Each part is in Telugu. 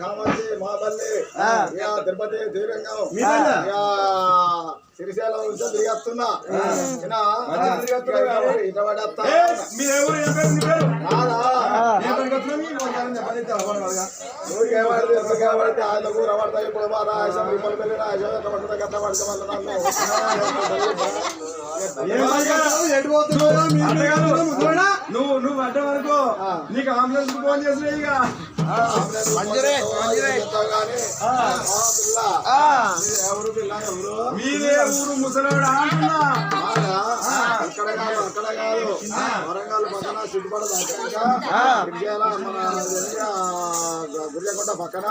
కామాక్షి ఇక తిరుపతి? ఇక నుంచి తిరిగేస్తున్నా. ఆయన ఊర పడతాయి ఇప్పుడు మా ఇప్పుడు ఎట్లా పడితే. నువ్వు నువ్వు అడ్డ వరకు నీకు అంబులెన్స్కు ఫోన్ చేసిన ఇక. మంజరే మంజరే. ఎవరు పిల్ల ఎవరు మీదే ఊరు ముసలాడు అంటున్నా. అక్కడ కాదు అక్కడ కాదు. వరంగల్ పక్కన గుర్జకొండ పక్కన.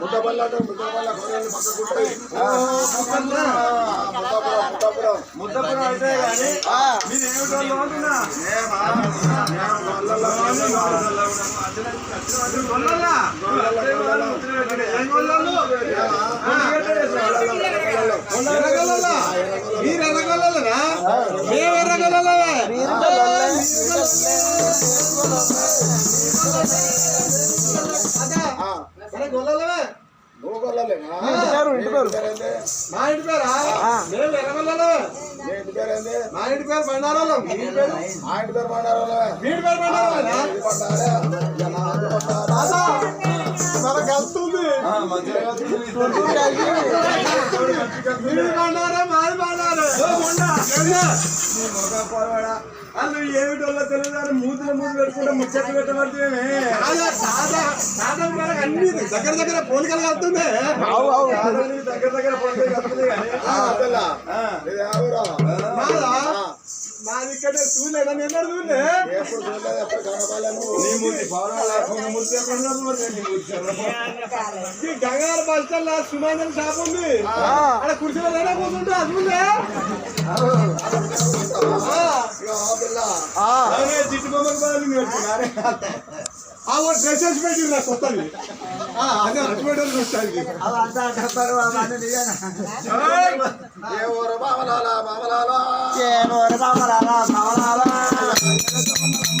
ముద్దపల్లి ముద్దపల్లి కొనేళ్ళు మీరు ఎర్రగొల్లలేనా? మేము ఎర్రగొల్లలమే. ఆ, మన గొల్లలమే. నువ్వు కొల్లలేనా ఇంటి పేరు, ఇంటి పేరు. మా ఇంటి పేరా మేము ఎర్రగొల్లలమే. నీ ఇంటి పేరేంది మా ఇంటి పేరు బండారాలం. మీ ఇంటి పేరు ఆ ఇంటి పేరు మాట్లాడాలి మీ ఇంటి పేరు బండారాలేనా? ఇది పడ్డారే ఇక నా ఇంటి పడ్డారా? రాదా? మనకు వస్తుంది మీది బండారా మాది బండారా అల్లు ఏమిటో తెలియదు మూతులు మూతులు పెట్టుకుంటే ముచ్చట్లు పెట్టబడుతున్నామే దగ్గర దగ్గర పోలికలు దగ్గర దగ్గర పోలికలు మాదా? ఇక్కడ చూడలేదా? నేను చూడలే? ఎప్పుడు చూడలేదు ఎప్పుడు నీ ఈ గంగార బస్ స్టాండ్ సుమాంజన్ షాప్ ఉంది. అక్కడ కుర్చీలో కూర్చుంటే అది పిల్ల అదే జిట్టు బొమ్మకు బదులు మీరు వచ్చినారే. ఆ ఓ డ్రెస్ వేసి పెట్టిర్రు నాకు కొత్తది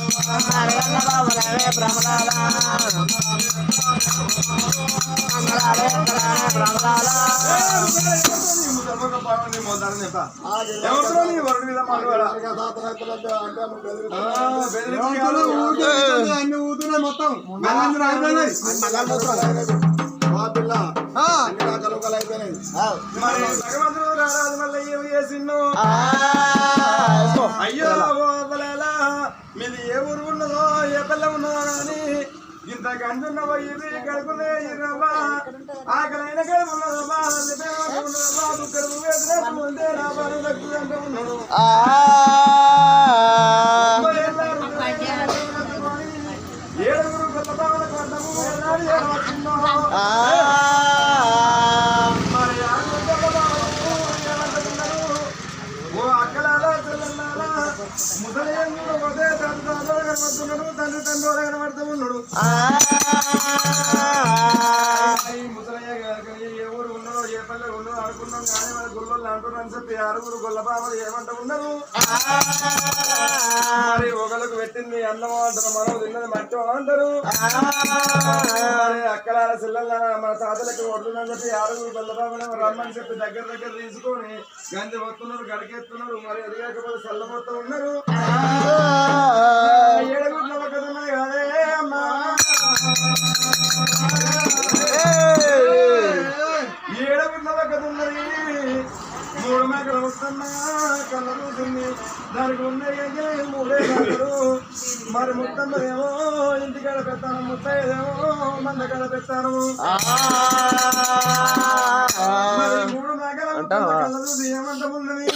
అచ్చిపెట్టారు చూస్తానికి ఏ ఊరు మామలాల మామలాల ఎవరు నీ వరుడు మీద మాట్లాడా అంటే నువ్వు బెదిరిస్తావు. అన్ని ఊతున్నాయి మొత్తం మెల్లంజర అయిపోయినాయి మా పిల్ల అన్ని రకాలు ఒకలు అయిపోయినాయి మరి భగవంతుడు రారాజు వల్ల ఏమి చేసిండు అయ్యో ఓదలేలా మీది ఏ ఊరు ఉన్నదో ఏ పల్లె ఉన్నదో అని ఇంత గంజున్నవో ఇవి కడుపులే ఇరవా ఆకలైన కడుపున్నదమ్మా ఉన్నదమ్మా దుఃఖము వేదన ముందే నా బాధలకు ఎంత ఉన్నాడు పల్లె గుళ్ళు అనుకున్నాం కానీ మన గుళ్ళు అంటున్నాను చెప్పి ఆరుగురు గొల్ల బాబలు ఏమంట ఉన్నారు? మరి ఒకళ్ళకు పెట్టింది అన్నం అంటారు మనం తిన్నది మట్టి అంటారు. మరి అక్కడ పిల్లల మన తాతలకి వడ్లుందని చెప్పి ఆరుగురు గొల్ల బాబులు రమ్మని చెప్పి దగ్గర దగ్గర తీసుకొని గంజి వస్తున్నారు గడికెత్తున్నారు మరి ఎదిగాకపోతే చల్లబోతూ ఉన్నారు. ఏడుగుట్ల అమ్మా. ఏడుగుట్ల పక్కన ఉన్నది మూడు మేకలు వస్తున్నా కళ్ళ చేసింది దానికి గంగలే మూడే కాదు మరి ముత్తమ్మదేమో ఇంటికాడ పెడతాను. ముత్తయ్యదేమో? మంద కాడ పెడతాను. మరి మూడు మేకల ముత్తమ్మ కళ్ళదు ఏమంట ఉన్నది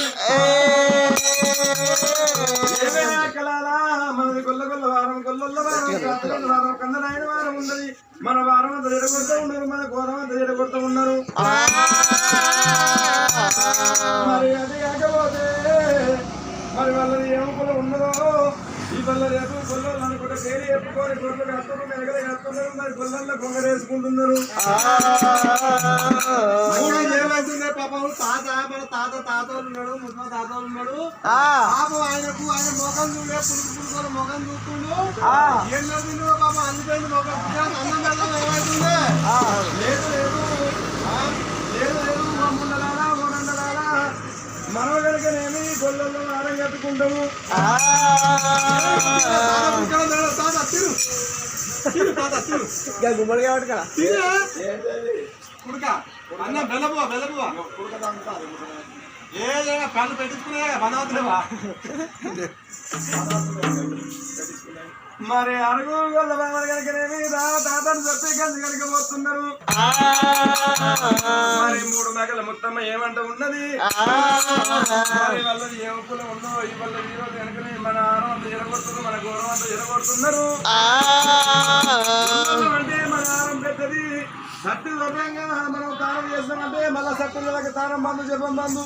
ఏమైనా కలాలా మనది గొల్ల గొల్ల వారం గొల్లొల్ల వారం వారం కన్ననాయన వారం ఉన్నది. మన వారం అంతా జడగొడుతూ ఉన్నారు మన ఘోరం అంతా జడగొడుతూ ఉన్నారు. మరి అది కాకపోతే మరి వాళ్ళది ఏం కులం ఉన్నదో ఈ వల్ల రేపు గొల్లలు అనుకుంటే తేలి ఎప్పుకొని గొర్రెలు కట్టుకుని మెరగలు కట్టుకున్నారు మరి గొల్లల్లో కొంగరేసుకుంటున్నారు మూడు ఏమైతుందే పాపం తాత మన తాత తాతోళ్ళు ఉన్నాడు ముసలి తాతోళ్ళు ఉన్నాడు. పాపం ఆయనకు ఆయన మొఖం చూడే పులుపు పులుపు మొఖం చూస్తుండు. ఏం తిండు పాపం అందుకని మొఖం. అన్నం పెడతాం ఏమైతుంది లేదు లేదు. లేదు లేదు. మమ్ముండలారా గొల్లల్లో ఆరం కట్టుకుంటాము. తాత తిరు తాత గుమ్మడి కాబట్టి కదా. తిరు కుడుక. అన్న బెల్లబువ బెల్లబువ ఏదైనా పళ్ళు పెట్టించుకునే బనవతులేవా మరి అడుగు తాతని చెప్పి గంజి పోతున్నారు. మరి మూడు మెగల మొత్తమ్మ ఏమంట ఉన్నది? మరి వాళ్ళది ఏ ఒప్పులు ఉందో ఈ వల్ల ఈ రోజు కనుకనే మన ఆరం మన గౌరవం ఎరగొడుతున్నారు అంటే మన ఆరం పెద్దది. సట్టు మనం తానం చేస్తామంటే మళ్ళా సట్టు తానం బంధు చెప్పం బంధు.